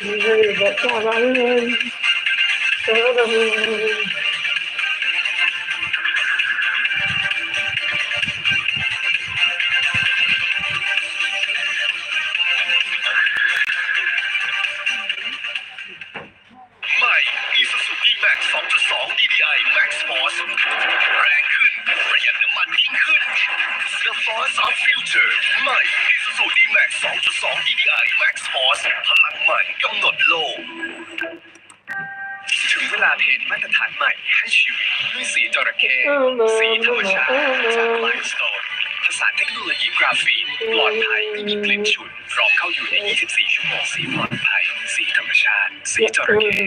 ให เทคโนโลยีกราฟีนปลอดภัยไม่มีกลิ่นฉุนพร้อมเข้าอยู่ใน 24 ชั่วโมงสีปลอดภัย สีธรรมชาติ สีจระเข้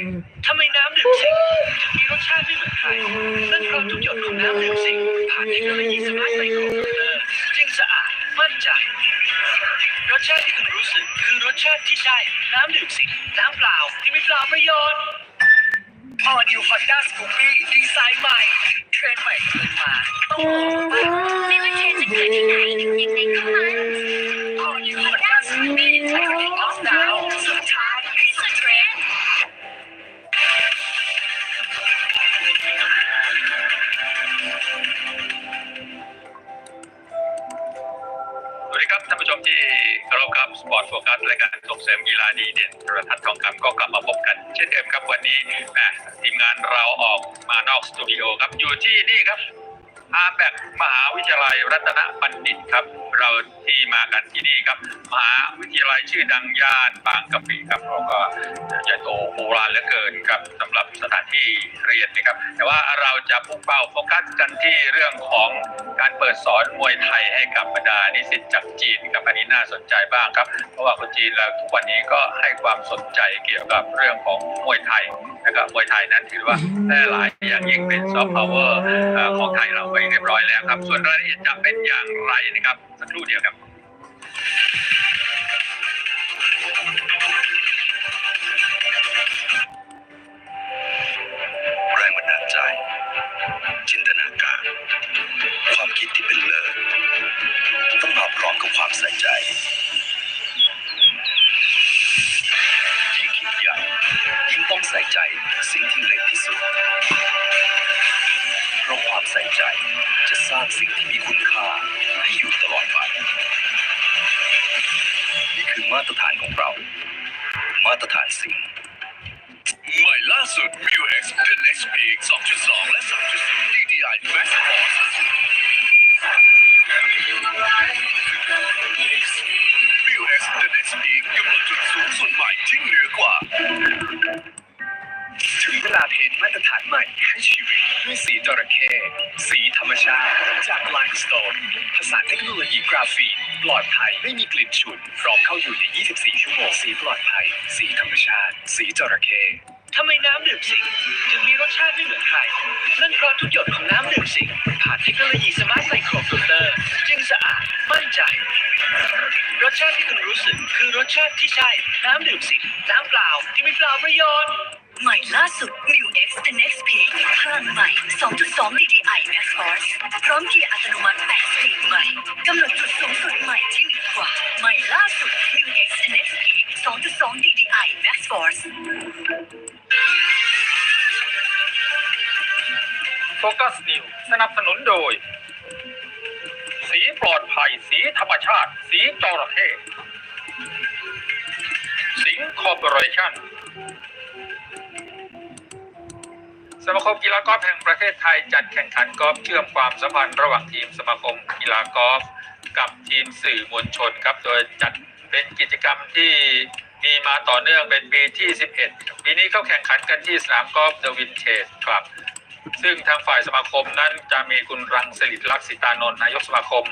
ทำไมน้ำดื่มสิงถึงมีรสชาติไม่เหมือนใครนั่นเพราะทุกหยดของน้ำดื่มสิงผ่านเทคโนโลยีสมาร์ทไมโครฟิลเตอร์จึงสะอาดมั่นใจ รสชาติที่คุณรู้สึกคือรสชาติที่ใช่น้ำดื่มสิงน้ำเปล่าที่มีเปล่าประโยชน์ All New Honda Scoopy ดีไซน์ใหม่เทรนด์ใหม่เกินมาต้องลองบ้าง สวัสดีครับท่านผู้ชมที่เคารพครับสปอร์ตโฟกัสรายการส่งเสริมกีฬาดีเด่นโทรทัศน์ทองคำก็กลับมาพบกัน เช่นเดิมครับวันนี้ทีมงานเราออกมานอกสตูดิโอครับอยู่ที่นี่ครับ อาแบกมหาวิทยาลัยรัตนบัณฑิตครับ เราที่มากันที่นี่ครับ มหาวิทยาลัยชื่อดังย่านบางกะปิครับเราก็ใหญ่โตโบราณเหลือเกินครับสำหรับสถานที่เรียนนะครับ แต่ว่าเราจะพุ่งเป้าโฟกัสกันที่เรื่องของการเปิดสอนมวยไทยให้กับบรรดานิสิตจากจีนครับอันนี้น่าสนใจบ้างครับ เพราะว่าคนจีนเราทุกวันนี้ก็ให้ความสนใจเกี่ยวกับเรื่องของมวยไทยนะครับมวยไทยนั้นถือว่าแพร่หลายอย่างยิ่งเป็นซอฟต์พาวเวอร์ของไทยเราไเรียบร้อยแล้วครับ ส่วนรายละเอียดจะเป็นอย่างไรนะครับสักครู่เดียวครับแรงบันดาลใจ จินตนาการ ความคิดที่เป็นเลิศต้องมาพร้อมกับความใส่ใจยิ่งคิดใหญ่ยิ่งต้องใส่ใจสิ่งที่เล็ก ใจ จะสร้างสิ่งที่มีคุณค่าให้อยู่ตลอดไป นี่คือมาตรฐานของเรา มาตรฐานสิ่งใหม่ล่าสุด m i u X The Next Peak 2.2 และ 3.0 DDI Max Force m i u X The Next Peak กำหนดจุดสูงสุดใหม่ที่เหนือกว่าานใหม่ให้ชีวิตด้วยสีจระเข้สีธรรมชาติ จากไลน์สโตนผสานเทคโนโลยีกราฟีนปลอดภัยไม่มีกลิ่นฉุนพร้อมเข้าอยู่ใน 24 ชั่วโมง สีปลอดภัย สีธรรมชาติ สีจระเข้ทำไมน้ำดื่มสิงถึงมีรสชาติไม่เหมือนใครนั่นเพราะทุกหยดของน้ำดื่มสิงผ่านเทคโนโลยีสมาร์ทไมโครฟิลเตอร์จึงสะอาดมั่นใจ รสชาติที่คุณรู้สึกคือรสชาติที่ใช่ น้ำดื่มสิงน้ำเปล่าที่มีเปล่าประโยชน์ ใหม่ล่าสุด New X The Next Peak พลังใหม่ 2.2 DDI Max Force พร้อมเกียร์อัตโนมัติ8สปีดใหม่กำหนดจุดสูงสุดใหม่ที่เหนือกว่า ใหม่ล่าสุด New X The Next Peak 2.2 DDI Max Force โฟกัสนิวสนับสนุนโดย สีปลอดภัย สีธรรมชาติ สีจระเข้สิงคอร์ปอเรชั่น สมาคมกีฬากอล์ฟแห่งประเทศไทยจัดแข่งขันกอล์ฟเชื่อมความสัมพันธ์ระหว่างทีมสมาคมกีฬากอล์ฟกับทีมสื่อมวลชนครับ โดยจัดเป็นกิจกรรมที่มีมาต่อเนื่องเป็นปีที่ 11 ปีนี้เขาแข่งขันกันที่สนามกอล์ฟเดวินเทจครับ ซึ่งทางฝ่ายสมาคมนั้นจะมีคุณรังสิริลักษิตานนท์นายกสมาคม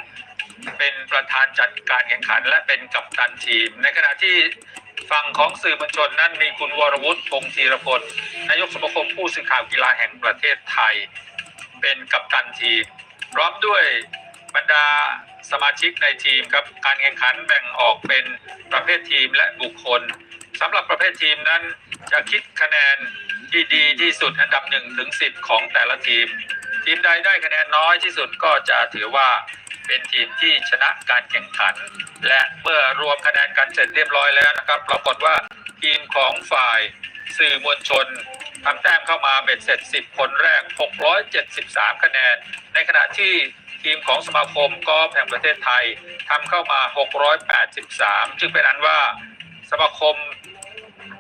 เป็นประธานจัดการแข่งขันและเป็นกัปตันทีม ในขณะที่ ฝั่งของสื่อมวลชนนั้นมีคุณวรวุฒิพงศ์ธีรพลนายกสมาคมผู้สื่อข่าวกีฬาแห่งประเทศไทย เป็นกัปตันทีมพร้อมด้วยบรรดาสมาชิกในทีมครับการแข่งขันแบ่งออกเป็นประเภททีมและบุคคลสำหรับประเภททีมนั้นจะคิดคะแนนที่ดีที่สุดอันดับ1ถึง10 ของแต่ละทีม ทีมใดได้คะแนนน้อยที่สุดก็จะถือว่า เป็นทีมที่ชนะการแข่งขัน และเมื่อรวมคะแนนกันเสร็จเรียบร้อยแล้วนะครับ ปรากฏว่าทีมของฝ่ายสื่อมวลชนทำแต้มเข้ามาเบ็ดเสร็จ 10 คนแรก 673 คะแนน ในขณะที่ทีมของสมาคมกอล์ฟแห่งประเทศไทยทำเข้ามา 683 จึงเป็นอันว่าสมาคม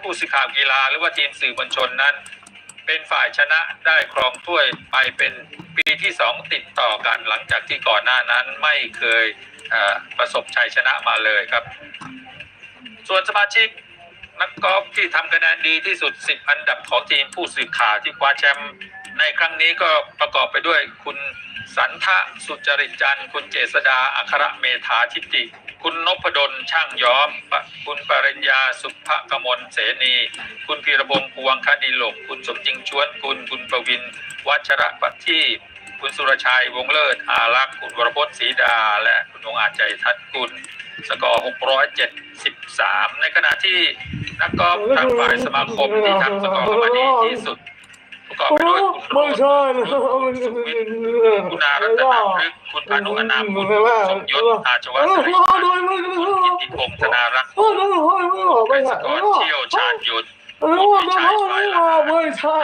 ผู้สื่อข่าวกีฬาหรือว่าทีมสื่อมวลชนนั้น เป็นฝ่ายชนะได้ครองถ้วยไปเป็นปีที่สองติดต่อกันหลังจากที่ก่อนหน้านั้นไม่เคยประสบชัยชนะมาเลยครับ ส่วนสมาชิก นักกอล์ฟที่ทำคะแนนดีที่สุด 10 อันดับของทีมผู้สื่อข่าวที่คว้าแชมป์ในครั้งนี้ก็ประกอบไปด้วยคุณสันทะสุจริตจันทร์คุณเจษดาอัครเมธาทิติ คุณนพดลช่างย้อม คุณปริญญาสุภกมลเสนี คุณพีระพงษ์พวงคดีหลก คุณสมจริงชวนคุณ คุณประวิน วัชระปัทีป คุณสุรชัยวงศ์เลิศอารักษ์คุณวรพจน์ศรีดา และคุณองอาจใจทัดกุลสกอร์673 ในขณะที่นักกอล์ฟทางฝ่ายสมาคมที่ทำสกอร์เข้ามาดีที่สุดประกอบไปด้วยคุณโรไม่จน์ใช่นะคุณสุวิทย์คุณอารัตนาพฤกษ์คุณพานุอนามคุณสมยศอาชวัฒน์สิริพันธ์คุณกิติพงศ์ธนารักษ์ไม่เป็นสใช่กอร์เชี่ยวชาญยุทธ ไม่ใช่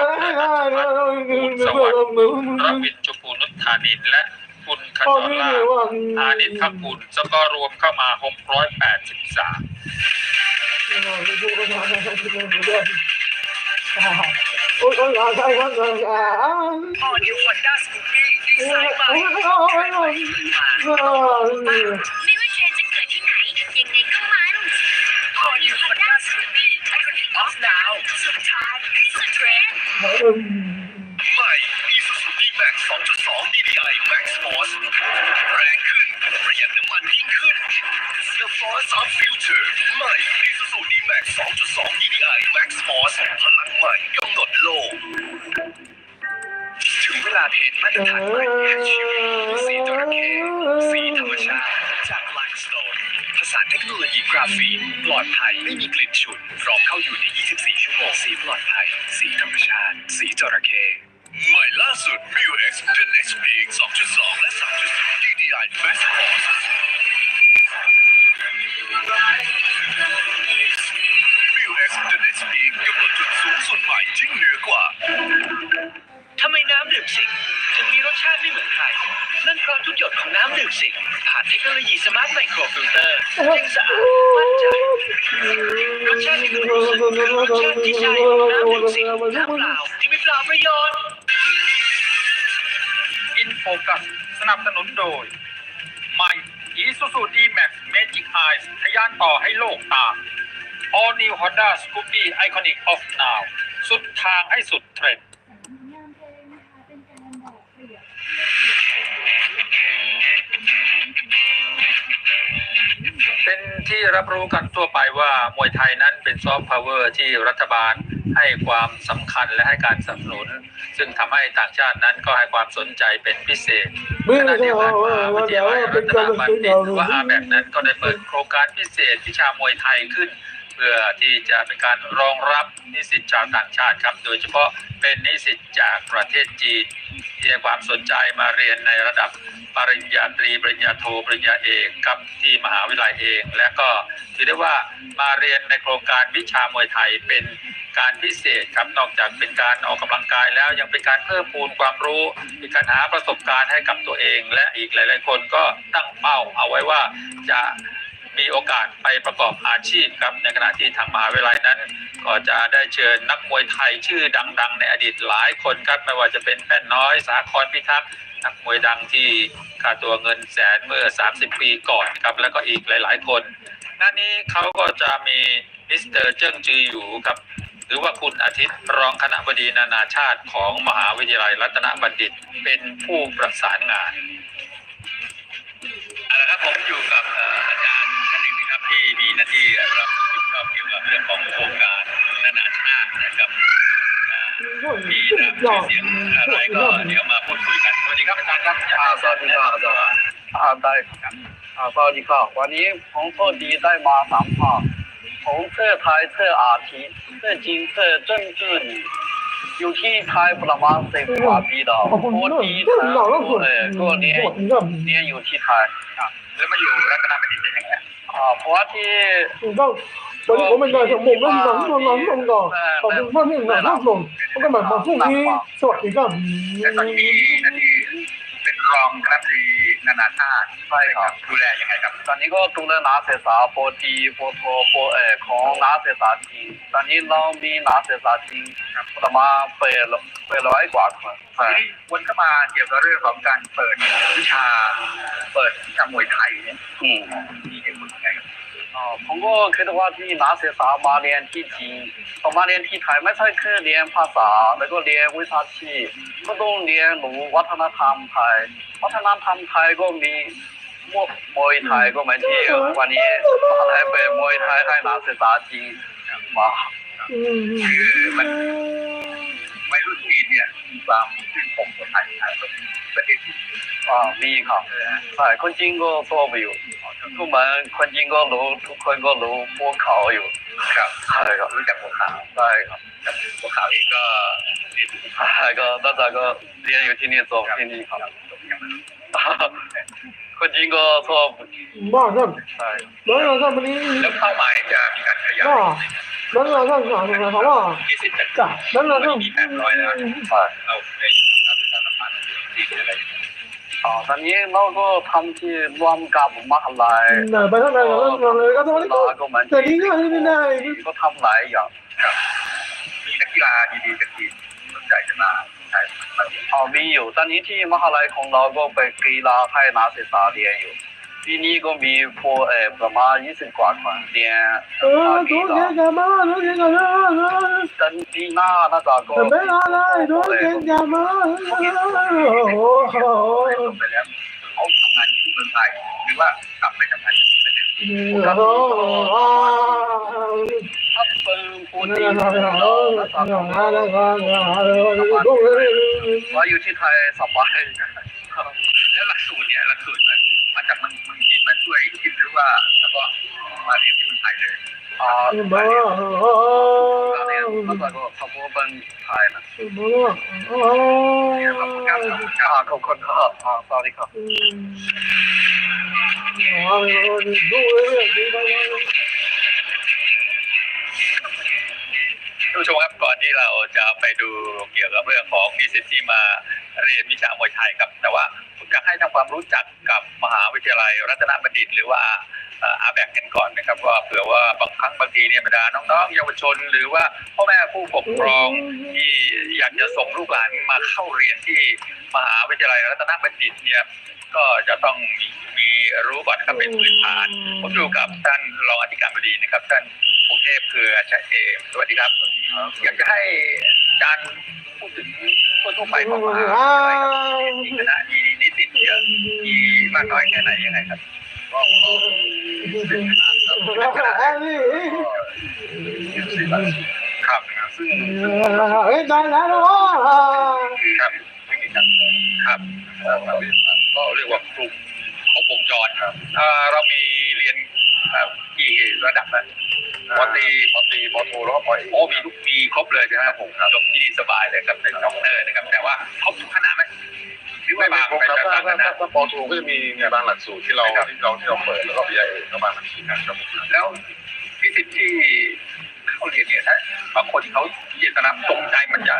รวินชมพูนุชธานินและคุณขจรลาภอานิตพักบุญสกอร์รวมเข้ามา 683โอ้ยใช่ครับออดิวฮอนด้าสกูปี้ดีไซน์ใหม่ ใหม่ Isuzu D-Max 2.2 DDI Max Force แรงขึ้น ประหยัดน้ำมันยิ่งขึ้น The Force of Future ใหม่ Isuzu D-Max 2.2 DDI Max Force พลังใหม่กำหนดโลก ถึงเวลาเทรนมาตรฐานใหม่แห่งชีวิตสีจระเข้สีธรรมชาติานเทคโนโลยีกราฟีนปลอดภัยไม่มีกลิ่นฉุนพร้อมเข้าอยู่ใน 24 ชั่วโมง สีปลอดภัย สีธรรมชาติ สีจระเข้ใหม่ล่าสุด m i u X The Next Peak 2.2 และ 3.0 DDI Max Force m i u X The Next Peak กำหนดจุดสูงสุดใหม่ที่เหนือกว่า ทำไมน้ำดื่มสิงถึงมีรสชาติไม่เหมือนใคร นั่นเพราะทุกหยดของน้ำดื่มสิงผ่านเทคโนโลยีสมาร์ทไมโครฟิลเตอร์จึงสะอาดมั่นใจรสชาติที่คุณรู้สึกคือรสชาติที่ใช่น้ำดื่มสิงน้ำเปล่าที่ไม่เปล่าประโยชน์ อินโฟกัสสนับสนุนโดยใหม่ Isuzu D-Max Magic Eyes ทะยานต่อให้โลกตา All New Honda Scoopy Iconic of Now สุดทางให้สุดเทรนด์ เป็นที่รับรู้กันทั่วไปว่ามวยไทยนั้นเป็นซอฟต์พาวเวอร์ที่รัฐบาลให้ความสำคัญและให้การสนับสนุน ซึ่งทำให้ต่างชาตินั้นก็ให้ความสนใจเป็นพิเศษขณะเดียวกันมหาวิทยาลัยรัตนบัณฑิตหรือว่าอาแบกนั้นก็ได้เปิดโครงการพิเศษวิชามวยไทยขึ้น เพื่อที่จะเป็นการรองรับนิสิตชาวต่างชาติครับ โดยเฉพาะเป็นนิสิตจากประเทศจีนที่ให้ความสนใจมาเรียนในระดับปริญญาตรีปริญญาโทปริญญาเอกครับที่มหาวิทยาลัยเอง และก็ถือได้ว่ามาเรียนในโครงการวิชามวยไทยเป็นการพิเศษครับนอกจากเป็นการออกกำลังกายแล้วยังเป็นการเพิ่มพูนความรู้เป็นการหาประสบการณ์ให้กับตัวเอง และอีกหลาย ๆ คนก็ตั้งเป้าเอาไว้ว่าจะ มีโอกาสไปประกอบอาชีพครับ ในขณะที่ทางมหาวิทยาลัยนั้น ก็จะได้เชิญนักมวยไทยชื่อดัง ๆ ในอดีตหลายคนครับไม่ว่าจะเป็นแป้นน้อยสาครพิทักษ์นักมวยดังที่ค่าตัวเงินแสนเมื่อ 30 ปีก่อนครับ แล้วก็อีกหลาย ๆ คนงานนี้เขาก็จะมีมิสเตอร์เจิ้งจืออยู่ครับหรือว่าคุณอาทิตย์รองคณะบดีนานาชาติของมหาวิทยาลัยรัตนบัณฑิตเป็นผู้ประสานงาน เอาละครับผมอยู่กับอาจารย์ท่านหนึ่งนะครับที่มีหน้าที่รับผิดชอบเกี่ยวกับเรื่องของโครงการนานาชาตินะครับมีนะครับชื่อเสียงอะไรก็เดี๋ยวมาพูดคุยกันสวัสดีครับอาจารย์ครับอาสวัสดีครับอาจารย์ อ่าได้ครับอ่าสวัสดีครับวันนี้ผมโชคดีได้มาสัมภาษณ์ผมเชื่อไทยเชื่ออาทิเชื่อจีนเชื่อเจิ้งจื่อ ยู่ที่ไทยประมาณสิบกว่าปีแล้ว 哦，我 ปก 那 ติ 那老了 เออก็เรียน 我你看， เรียนอยู่ที่ไทย แล้วมาอยู่รัตนบัณฑิตได้ยังไง อ่าเพราะว่าที่ 你看，我我们在我们能能能能的，我们外面哪那种，我根本不注意，是吧？你看， แต่ตอนนี้มีหน้าที่เป็นรองคณะบดี นานาชาติใช่ครับดูแลยังไงครับ ตอนนี้ก็ดูแลนักศึกษาปอตีปอโทปอเออของนักศึกษาจริงตอนนี้เรามีนักศึกษาจริงประมาณแปดแปดร้อยกว่าคนใช่ทีนี้วนเข้ามาเกี่ยวกับเรื่องของการเปิดวิชา เปิดวิชามวยไทยเนี่ยอืม อ๋อผมก็คิดว่าที่นักศึกษามาเรียนที่จีนเขามาเรียนที่ไทยไม่ใช่แค่เรียนภาษา แล้วก็เรียนวิชาชีพก็ต้องเรียนรู้วัฒนธรรมไทย วัฒนธรรมไทยก็มีมวยมวยไทยก็เหมือนที่วันนี้มหาไทยเป็นมวยไทยให้นักศึกษาจีนมาคือมั ธุรกิจเนี่ยมีความชื่นชมคนไทยนะประเทศที่อ๋อมีครับใช่คนจีนก็ชอบอยู่ทุกมันคนจีนก็รู้ทุกคนก็รู้พวกเขาอยู่ครับใช่ครับรู้จักพวกเขาใช่ครับพวกเขาเองก็ใช่ก็ตั้งแต่ก็เรียนอยู่ที่นี่จบที่นี่ครับคนจีนก็ชอบมากคบใช่แชอบวันนี้แล้วเป้ามาจะมีการขยาย แบงค์ร้อยทั้งสองถูไหมนี่สิบแดจ้ะแบงค์ร้อยแปดร้อยแล้วใช่เราไปทำตามสถานต่อะต่งเงี้ยอ๋อตอนนี้เราก็ทำที่รวมกับมหาลัยเออไปทำอะไรกับมหาลัยก็ต้แต่นี่ก็ไม่ได้ก็ทำหลายอย่างมีนักกีฬาดีๆจากทีมสนใจจะมาใช่อ๋อมีอยู่ ตอนนี้ที่มหาลัยของเราก็เป็นกีฬาให้นาเสนกาเรียนอยู่ ที่นี่ก็มีพวเออประมาณยี่สิบกว่าคนเนี่ยเออดนเก่งกันมาโดนเก่งกันมาตันทีหน้าหน้าตาก็ไม่อะไรโดนเก่งกันมาโอ้โหไปแล้วเขาทำงานอยู่ที่เมืองไทยหรือว่ากลับไปทำงานที่ประเทศจีนถ้าเปิดปูนที่ว่าอยู่ที่ไทยสบายแล้วหลักสูตรเนี่ยหลักสูตรแบบ มาจากมันมันงจีมันช่วยคิดหรือว่าแล้วก็มาเรียนที่มันไทยเลยอ๋อมาเรียนมาเรีแล้วก็ทำโมังไทนะโมโอ้ขอบคุณครับขอบคุณครับอ๋อสวัสดีครับอ๋อดูเรื่อยดูไปเรื่อยท่านผู้ชมครับก่อนที่เราจะไปดูเกี่ยวกับเรื่องของนิสิตที่มา เรียนวิชามวยไทยครับ แต่ว่าผมอยากให้ทำความรู้จักกับมหาวิทยาลัย รัตนบัณฑิต หรือว่าเอ่ออาแบกกันก่อนนะครับว่าเผื่อว่าบางครั้งบางทีเนี่ยบรรดาน้องๆเยาวชน หรือว่าพ่อแม่ผู้ปกครองที่อยากจะส่งลูกหลานมาเข้าเรียนที่มหาวิทยาลัยรัตนบัณฑิตเนี่ยก็จะต้องมีมีรู้ก่อนนะครับเป็นพื้นฐานผมอยู่กับท่านรองอธิการบดีนะครับท่านพงเทพเครือชัยเอมสวัสดีครับ อยากจะให้ อาจารย์พูดถึงทั่วไปของมหาวิทยาลัยครับมีคณะมีนิสิตเยอะมีมากน้อยแค่ไหนยังไงครับก็ครับซึ่งครับครับก็เรียกว่ากลุ่มครบวงจรครับเอ่อเรามีเรียนกี่ระดับนะ ปตรีปตรีปโทแล้วก็ปโอ้มีทุกมีครบเลยใช่ไหมครับผมจบที่สบายเลยครับเป็นด็อกเตอร์นะครับแต่ว่าครบทุกคณะไหมหรือว่าบางไปจากบางคณะถ้าปอโทก็จะมีเนี่ยบางหลักสูตรที่เราที่เราที่เราเปิดแล้วก็ปีไอเอก็บางหลักสูตรนะครับแล้วนิสิตที่เข้าเรียนเนี่ยถ้าบางคนเขาเจตนาสงใจมันจะ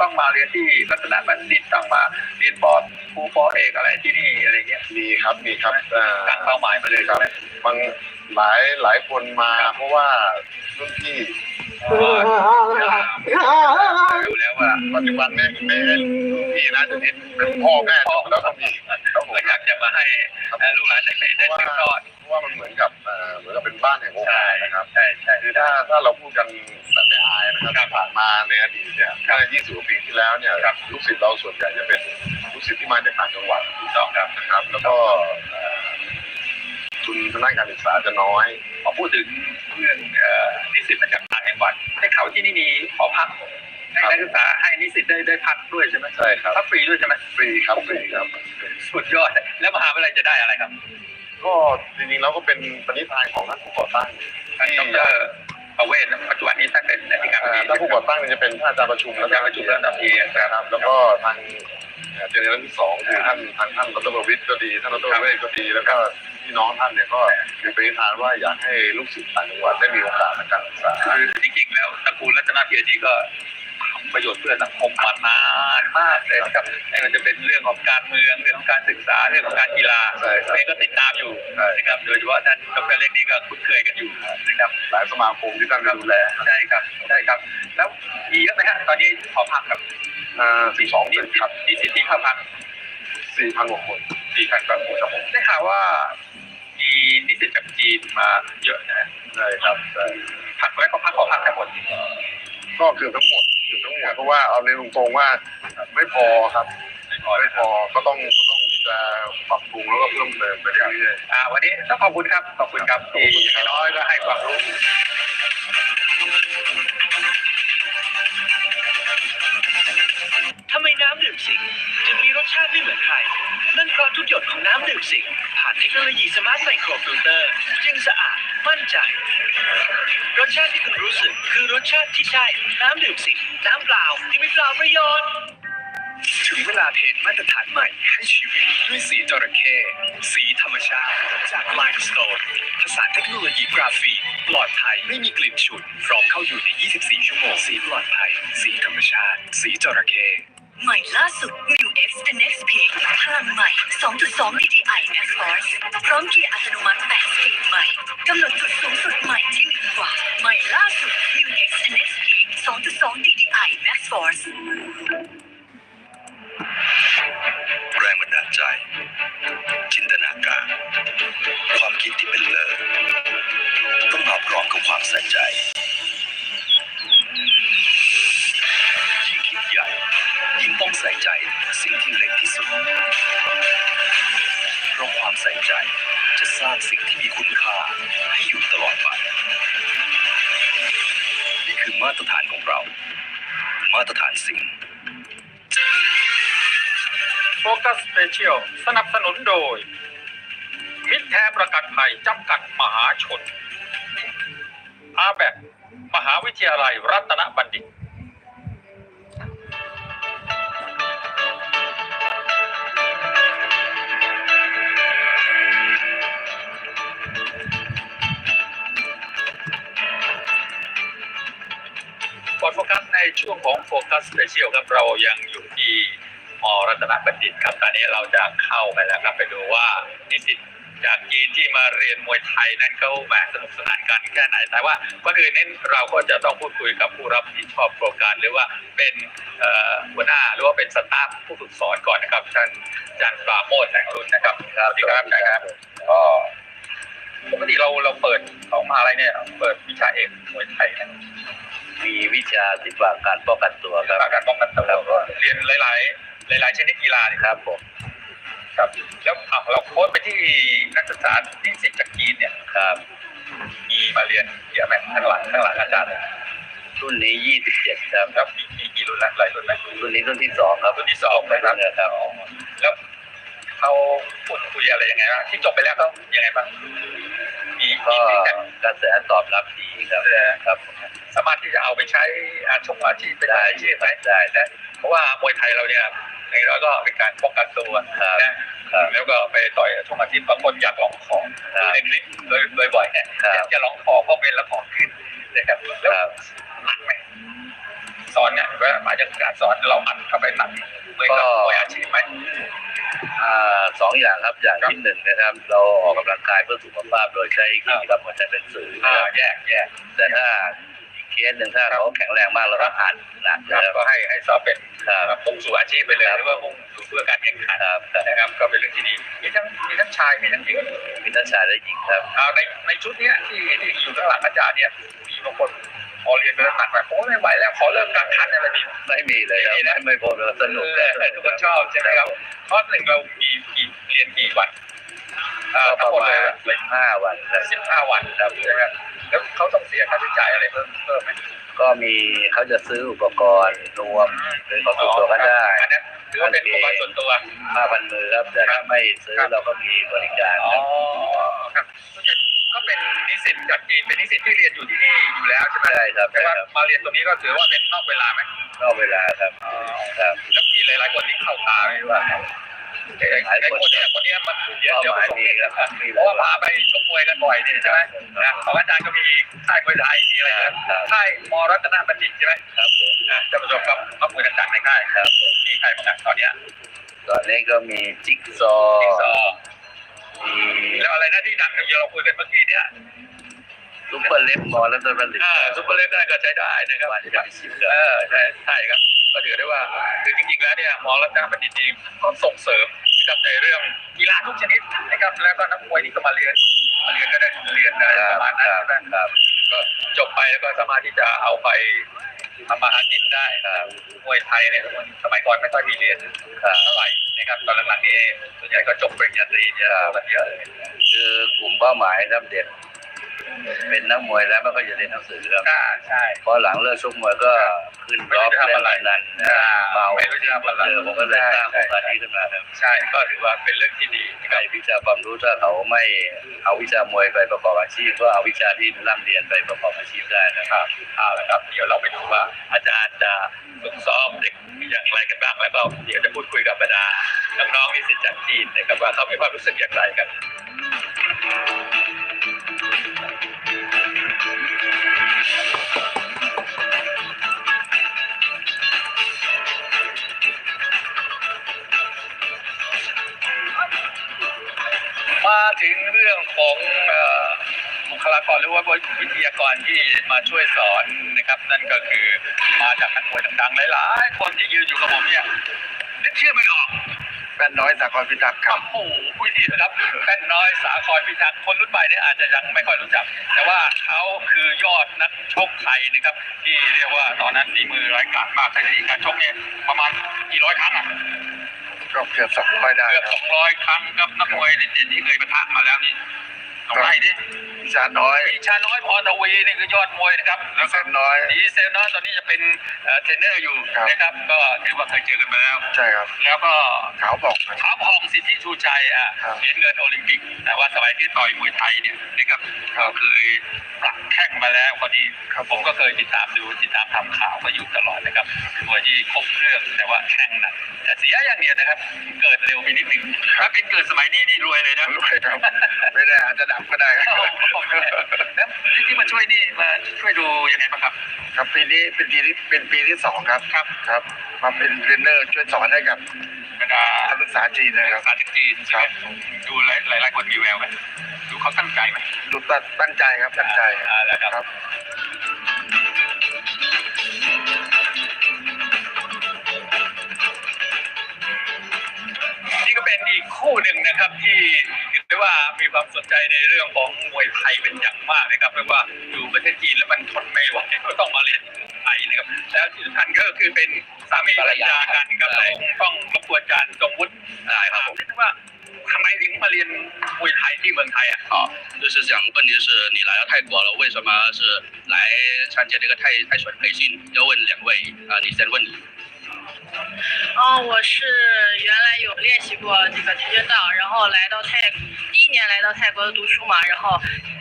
ต้องมาเรียนที่รัตนบัณฑิตต้องมาเรียนปอครูปอเอกอะไรที่นี่อะไรเงี้ยมีครับมีครับเอ่อตั้งเป้าหมายมาเลยใช่ไหมบาง หลายหลายคนมาเพราะว่ารุ่นพี่ดูแล้วว่าปัจจุบันเนี่ยแม่พี่นะจะนี้เป็นพ่อแม่แล้วก็มีครับผม ก็อยากจะมาให้ลูกหลานได้ได้เพราะสืบทอด เพราะว่ามันเหมือนกับเอ่อเหมือนกับเป็นบ้านแห่งโอกาสนะครับใช่ใช่คือถ้าถ้าเราพูดกันแบบไม่อายนะครับที่ผ่านมาในอดีตเนี่ยถ้า20กว่าปีที่แล้วเนี่ยลูกศิษย์เราส่วนใหญ่จะเป็นลูกศิษย์ที่มาจากต่างจังหวัดถูกต้องครับนะครับ แล้วก็เอ่ ทุนทางด้านการศึกษาจะน้อยพอพูดถึงเรื่องนิสิตมาจากต่างจังหวัดให้เขาที่นี่มีหอพักให้นักศึกษาให้นิสิตได้ได้พักด้วยใช่ไหมใช่ครับพักฟรีด้วยใช่ไหมฟรีครับฟรีครับสุดยอดแล้วมหาวิทยาลัยจะได้อะไรครับ ก็จริงๆแล้วก็เป็นปณิธานของท่านผู้ก่อตั้งท่านดรประเวศปัจจุบันนี้ท่านเป็นอธิการการเอ่อถ้าผู้ก่อตั้งเนี่ยจะเป็นท่านอาจารย์ประชุมอาจารย์ประชุมระดับเอกนะครับ แล้วก็ทางเอ่อเจเนอเรชั่นที่สองคือท่านทางท่านดรประวิทย์ก็ดีท่านดรเวชก็ดีแล้วก็ พี่น้องท่านเนี่ยก็มีปณิธานว่าอยากให้ลูกศิษย์ต่างจังหวัดได้มีโอกาสในการศึกษาคือจริงๆแล้วตระกูลรัตนเพียรนี้ก็ทำประโยชน์เพื่อสังคมมานานมากเลยนะครับไม่ว่าจะเป็นเรื่องของการเมืองเรื่องของการศึกษาเรื่องของการกีฬาใช่ครับเองก็ติดตามอยู่นะครับโดยเฉพาะท่านดรเล็กนี่ก็คุ้นเคยกันอยู่นะครับหลายสมาคมที่ท่านดูแลใช่ครับใช่ครับ แล้วมีเยอะไหมฮะตอนนี้ขอพักครับสี่สองนี่เป็นครับนี่สิทธิเข้าพักสี่พันกว่าคนสี่พันกว่าคนครับผมได้ข่าวว่า มีนิสิตจากจีนมาเยอะนะใช่ครับใช่พักไว้ก็พักขอพักทั้งหมดก็เกือบทั้งหมดเกือบทั้งหมดเพราะว่าเอาเรียนตรงๆว่าไม่พอครับไม่พอไม่พอก็ต้องก็ต้องที่จะปรับปรุงแล้วก็เพิ่มเติมไปเรื่อยอ่าวันนี้ต้องขอบคุณครับขอบคุณครับที่อย่างน้อยก็ให้ความรู้ ทำไมน้ำดื่มสิงถึงมีรสชาติไม่เหมือนใคร นั่นเพราะทุกหยดของน้ำดื่มสิงผ่านเทคโนโลยีสมาร์ทไมโครฟิลเตอร์จึงสะอาดมั่นใจ รสชาติที่คุณรู้สึกคือรสชาติที่ใช่ น้ำดื่มสิงน้ำเปล่าที่ไม่เปล่าประโยชน์ถึงเวลาเพนมาตรฐานใหม่ให้ชีวิตด้วยสีจระเข้สีธรรมชาติ จากไลน์สโตนผสานเทคโนโลยีกราฟีนปลอดภัยไม่มีกลิ่นฉุนพร้อมเข้าอยู่ใน 24 ชั่วโมง สีปลอดภัย สีธรรมชาติ สีจระเข้ ใหม่ล่าสุด New X The Next Peak พลังใหม่ 2.2 DDI Max Force พร้อมเกียร์อัตโนมัติ8สปีดใหม่กำหนดจุดสูงสุดใหม่ที่เหนือกว่า ใหม่ล่าสุด New X The Next Peak 2.2 DDI Max Force แรงบันดาลใจ จินตนาการ ความคิดที่เป็นเลิศต้องมาพร้อมกับความใส่ใจ ใส่ใจสิ่งที่เล็กที่สุด เพราะความใส่ใจจะสร้างสิ่งที่มีคุณค่าให้อยู่ตลอดไป นี่คือมาตรฐานของเรา มาตรฐานสิ่งโฟกัสสเปเชียลสนับสนุนโดย มิตรแท้ประกันภัยจำกัดมหาชนอาแบกมหาวิทยาลัยรัตนบัณฑิต ช่วงของโฟกัสสเปเชียลครับเรายังอยู่ที่มรัตนบัณฑิตครับ ตอนนี้เราจะเข้าไปแล้วครับไปดูว่านิสิตจากจีนที่มาเรียนมวยไทยนั้นเขาแหมสนุกสนานกันแค่ไหน แต่ว่าก่อนอื่นนี้เราก็จะต้องพูดคุยกับผู้รับผิดชอบโครงการ หรือว่าเป็นหัวหน้าหรือว่าเป็นสตาฟผู้ฝึกสอนก่อนนะครับท่านจารย์ปราโมทแสงรุ่นนะครับสวัสดีครับอาจารย์ครับก็ปกติเราเราเปิดของมหาอะไรเนี่ยเปิดวิชาเอกมวยไทยนะ มีวิชาศิลปะการป้องกันตัวครับ การป้องกันตัวเรียนหลาย ๆ หลาย ๆ ชนิดกีฬานี่ครับผม ครับ แล้วอะเราโค้ชไปที่นักศึกษาที่สิทธิ์จากจีนเนี่ยครับ มีมาเรียนเยอะไหมข้างหลังข้างหลังอาจารย์รุ่นนี้27ครับแล้วมีมีกี่รุ่นละหลายรุ่นไหมรุ่นนี้รุ่นที่สองครับรุ่นที่สองนะครับครับแล้วเขาพูดคุยอะไรยังไงบ้างที่จบไปแล้วเขายังไงบ้างมี ก็มีแต่กระแสตอบรับดีครับครับ สามารถที่จะเอาไปใช้อาชงอาชีพไปได้ได้อาชีพไหมได้ได้เพราะว่ามวยไทยเราเนี่ยในเราก็เป็นการป้องกันตัวครับนะครับแล้วก็ไปต่อยชงอาชีพบางคนอยากลองของครับในคลิปโดยโดยบ่อยเนี่ยครับอยากจะลองของเพราะเป็นแล้วของขึ้นนะครับแล้วครับหนักไหมสอนเนี่ยเวลามาจากการสอนเราอัดเข้าไปหนัก เหมือนกับมวยอาชีพไหมอ่าสองอย่างครับอย่างที่หนึ่งนะครับ เราออกกำลังกายเพื่อสุขภาพโดยใช้กิจกรรมหัวใจเป็นสื่อนะอ่าครับแยกแยกแต่ถ้าอีกเคสหนึ่งถ้าเขาแข็งแรงมากเราก็อัดหนักครันะบครับก็ให้ให้สอบเป็นครับ มุ่งสู่อาชีพไปเลยครับหรือว่ามุ่งสู่เพื่อการแข่งขันครับ นะครับก็เป็นเรื่องที่ดีมีทั้งมีทั้งชายมีทั้งหญิง มีทั้งชายและหญิงครับเอาในในชุดเนี้ยที่ที่อยู่ข้างหลังอาจารย์เนี่ยมีบางคน พอเรียนไปแล้วหนักแบบโอ้ไม่ไหวแล้วขอเลิกกลางคันอะไรมีไม่มีเลยครับไม่มีนะไม่ไม่พบเลยสนุกเออทุกคนชอบใช่ไหมครับคอร์สหนึ่งเรามีกี่เรียนกี่วันอ่าก็ทั้ปงหมระดเลมายณสิบห้าวันครับสิบห้าวันครับใช่ไหมแล้วเขาต้องเสียค่าใช้จ่ายอะไรเพิ่มเพิ่มไหมก็มีเขาจะซื้ออุปกรณ์รวมหรือของส่วนตัวก็ได้อันนั้นถือว่าเป็นอุปกรณ์ส่วนตัวผ้าพันมือครับแต่ถ้าไม่ซื้อเราก็มีบริการอ๋อครับครับ ก็เป็นนิสิตจากจีนเป็นนิสิตที่เรียนอยู่ที่นี่อยู่แล้วใช่ไหมใช่ครับแต่ใช่ว่าครับมาเรียนตรงนี้ก็ถือว่าเป็นนอกเวลาไหมนอกเวลาครับครับแล้วมีหลายๆคนที่เข้าตาไหมว่าไอ้ไอ้ไอ้คนเนี้ยคนเนี้ยมันเดี๋ยวเดี๋ยวเป้าหมายส่งมีเองครับเพราะว่าพาไปชกมวยกันบ่อยนี่ใช่ไหมนะของอาจารย์ก็มีค่ายมวยไทยมีอะไรนะค่ายมรัตนบัณฑิตใช่ไหมครับผมนะจะประสบกับนักมวยต่างๆในค่ายครับผมมีใครบ้างอะตอนเนี้ยตอนนี้ก็มีจิ๊กซอจิ๊กซอว์ว์มี แล้วอะไรนะที่ดังที่เราคุยกันเมื่อกี้เนี่ยซุปเปอร์เล็บมอแล้วตัวมันหนึ่งอ่าซุปเปอร์เล็กได้ก็ใช้ได้นะครับวันที่ได้ชิมเออใช่ใช่ครับก็ถือได้ว่าคือจริงๆแล้วเนี่ยมอรัตนบัณฑิตนี่ก็ส่งเสริมนะครับในเรื่องกีฬาทุกชนิดนะครับแล้วก็นักมวยนี่ก็มาเรียนมาเรียนก็ได้เรียนอะไรประมาณนั้นใช่ไหมครับ ก็จบไปแล้วก็สามารถที่จะเอาไปทำมาหากินได้ครับมวยไทยเนี่ยสมัยก่อนไม่ค่อยมีเรียนเท่าไหร่นะครับตอนหลังๆนี่ส่วนใหญ่ก็จบปริญญาตรีเนี่ยกันเยอะคือกลุ่มเป้าหมายน้ำเด็ก เป็นนักมวยแล้วมันก็จะเรียนหนังสือครับอ่าใช่ พอหลังเลิกชกมวยก็ขึ้นร็อกเล่นพนันเมาไม่รู้จะทำอะไรเจอผมก็เลยสร้างโครงการนี้ขึ้นมาครับใช่ก็ถือว่าเป็นเรื่องที่ดีนะคใครรับวิชาความรู้ถ้าเขาไม่เอาวิชามวยไปประกอบอาชีพก็เอาวิชาที่ร่ำเรียนไปประกอบอาชีพได้นะครับเอาละครับ เดี๋ยวเราไปดูว่าอาจารย์จะฝึกซ้อมเด็กอย่างไรกันบ้างแล้วก็เดี๋ยวจะพูดคุยกับบรรดาน้องๆนิสิตจากจีนนะครับว่าเขามีความรู้สึกอย่างไรกัน มาถึงเรื่องของเอ่อบุคลากรหรือว่าวิทยากรที่มาช่วยสอนนะครับ นั่นก็คือมาจากนักมวยดังๆหลายๆคนที่ยืนอยู่กับผมเนี่ยนึกชื่อไม่ออกแป้นน้อยสากลพิทักษ์ครับโอ้โหคุยที่นะครับแป้นน้อยสาครพิทักษ์คนรุ่นใหม่เนี่ยอาจจะยังไม่ค่อยรู้จัก แต่ว่าเขาคือยอดนักชกไทยนะครับ ที่เรียกว่าตอนนั้นฝีมือร้ายกาจมากสถิติการชกเนี่ยประมาณกี่ร้อยครั้งอะ ก็เกือบสองร้อยได้เกือบสองร้อยครั้งครับนักมวยเด่นๆที่เคยปะทะมาแล้วนี่สองไล่ดิ ชาน้อยพี่ชาน้อยพรทวีนี่คือยอดมวยนะครับแล้วเซก็นน้อยดีเซลน้อยตอนนี้จะเป็นเอ่อเทรนเนอร์อยู่ครับนะครับ ก็ถือว่าเคยเจอกันมาแล้ว ใช่ครับ แล้วก็ขาวบอกขาวพองสิทธิชูชัยอะครับเหรียญเงินโอลิมปิก แต่ว่าสมัยที่ต่อยมวยไทยเนี่ยนะครับก็เคยปรับแข้งมาแล้วคนนี้ครับผมก็เคยติดตามดูติดตามทำข่าวมาอยู่ตลอดนะครับเป็นมวยที่ครบเครื่องแต่ว่าแข้งหนักแต่เสียอย่างเดียวนะครับ เกิดเร็วไปนิดหนึ่งถ้าเป็นเกิดสมัยนี้นี่รวยเลยนะรวยครับไม่ได้อาจจะดับก็ได้ครับแล้วที่มาช่วยนี่มาช่วยดูยังไงบ้างครับ ครับปีนี้เป็นปีที่เป็นปีที่สองครับครับครับ มาเป็นเทรนเนอร์ช่วยสอนให้กับบรรดานักศึกษาจีนนะคนัรักบศึกษาจากจีนใช่ไหมดูหลายหลายหลายคนมีแววไหมดูเขาตั้งใจไหมดูตั้งตั้งใจครับตั้งใจอ่าแล้วครับ ครับ นี่ก็เป็นอีกคู่หนึ่งนะครับที่เห็นได้ ว่ามีความสนใจในเรื่องของมวยไทยเป็นอย่างมากนะครับเพราะว่าอยู่ประเทศจีนแล้วมันทนไม่ไหวก็ต้องมาเรียนไทยนะครับแล้วที่สำคัญก็คือเป็นสามีภรรยากันครับเลยต้องรบกวนอาจารย์จงวุฒิได้ครับผมว่าทำไมถึงมาเรียนมวยไทยที่เมืองไทยอ่ะ 啊，就是想问您是你来到泰国了，为什么是来参加这个泰泰拳培训？要问两位啊，你先问你。 哦，我是原来有练习过这个跆拳道，然后来到泰，第一年来到泰国读书嘛，然后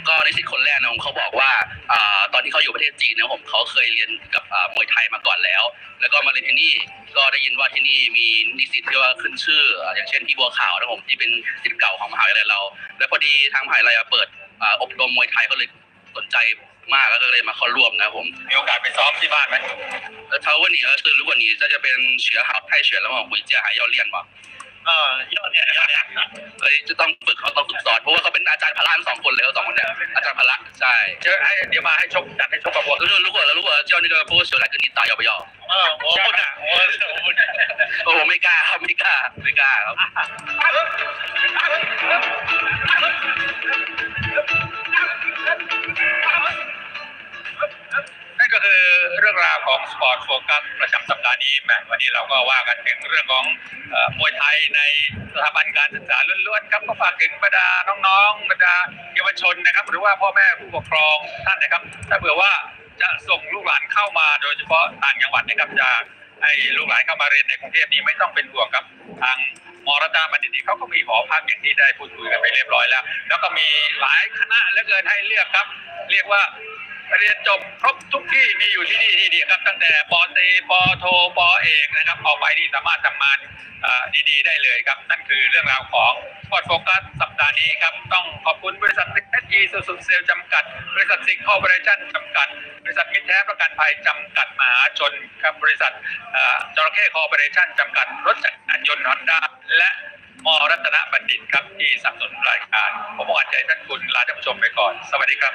ก็นิสิตคนแรกนะผมเขาบอกว่าอ่าตอนที่เขาอยู่ประเทศจีนนะผมเขาเคยเรียนกับอ่ามวยไทยมาก่อนแล้ว แล้วก็มาเรียนที่นี่ก็ได้ยินว่าที่นี่มีนิสิตที่ว่าขึ้นชื่ออ่าอย่างเช่นพี่บัวขาวนะผมที่เป็นศิษย์เก่าของมหาวิทยาลัยเรา แล้วพอดีทางมหาวิทยาลัยเปิดอ่าอบรมมวยไทยก็เลยสนใจ มากแล้วก็เลยมาเข้าร่วมนะผม มีโอกาสไปซ้อมที่บ้านไหมเท่าวันนี้ก็คือรู้วันนี้จะจะเป็นเชื้อหาไทยเชื้อแล้วมาคุยเจียหายยอดเลียนวะเออยอดเนี่ยยอดเนี่ยเอ้ยจะต้องฝึกเขาต้องฝึกสอนเพราะว่าเขาเป็นอาจารย์พละทั้งสองคนเล้งสองคนเนี่ยอาจารย์พละใช่เจอให้เดี๋ยวมาให้ชกจัดให้ชกกับพวกรู้าว่รู้ว่อนแล้วรู้ว่อนเจ้านี่ก็พูดเสียหลายก็นิดตายยอมไปยอมเออโอ้โหนะโอ้โหโอ้ไม่กล้าครับไม่กล้าไม่กล้าครับ คือเรื่องราวของสปอร์ตโฟกัสประจำสัปดาห์นี้แหมวันนี้เราก็ว่ากันถึงเรื่องของมวยไทยในสถาบันการศึกษาล้วนๆครับก็ฝากถึงบรรดาน้องๆบรรดาเยาวชนนะครับ หรือว่าพ่อแม่ผู้ปกครองท่านนะครับ ถ้าเผื่อว่าจะส่งลูกหลานเข้ามาโดยเฉพาะต่างจังหวัดนะครับจะให้ลูกหลานเข้ามาเรียนในกรุงเทพนี้ไม่ต้องเป็นห่วงครับทางมรัตนบัณฑิตนี่เขาก็มีหอพักอย่างที่ได้พูดคุยกันไปเรียบร้อยแล้ว แล้วก็มีหลายคณะเหลือเกินให้เลือกครับ เรียกว่า เรียนจบครบทุกที่มีอยู่ที่นี่ที่เดียวครับ ตั้งแต่ปอตรีปอโทปอเอกนะครับออกไปนี่สามารถทำงานดีๆ ได้เลยครับ นั่นคือเรื่องราวของพอดโฟกัสสัปดาห์นี้ครับ ต้องขอบคุณบริษัทเอสจีสุสุเซลจำกัด บริษัทสิงห์คอร์ปอเรชั่นจำกัด บริษัทมิตรแท้ประกันภัยจำกัดมหาชนครับบริษัทอ่าจระเข้คอร์ปอเรชั่นจำกัด รถจักรยานยนต์ฮอนด้าและมรัตนบัณฑิตครับที่สนับสนุนรายการ ผมหวังใจท่านคุณลาท่านผู้ชมไปก่อน สวัสดีครับ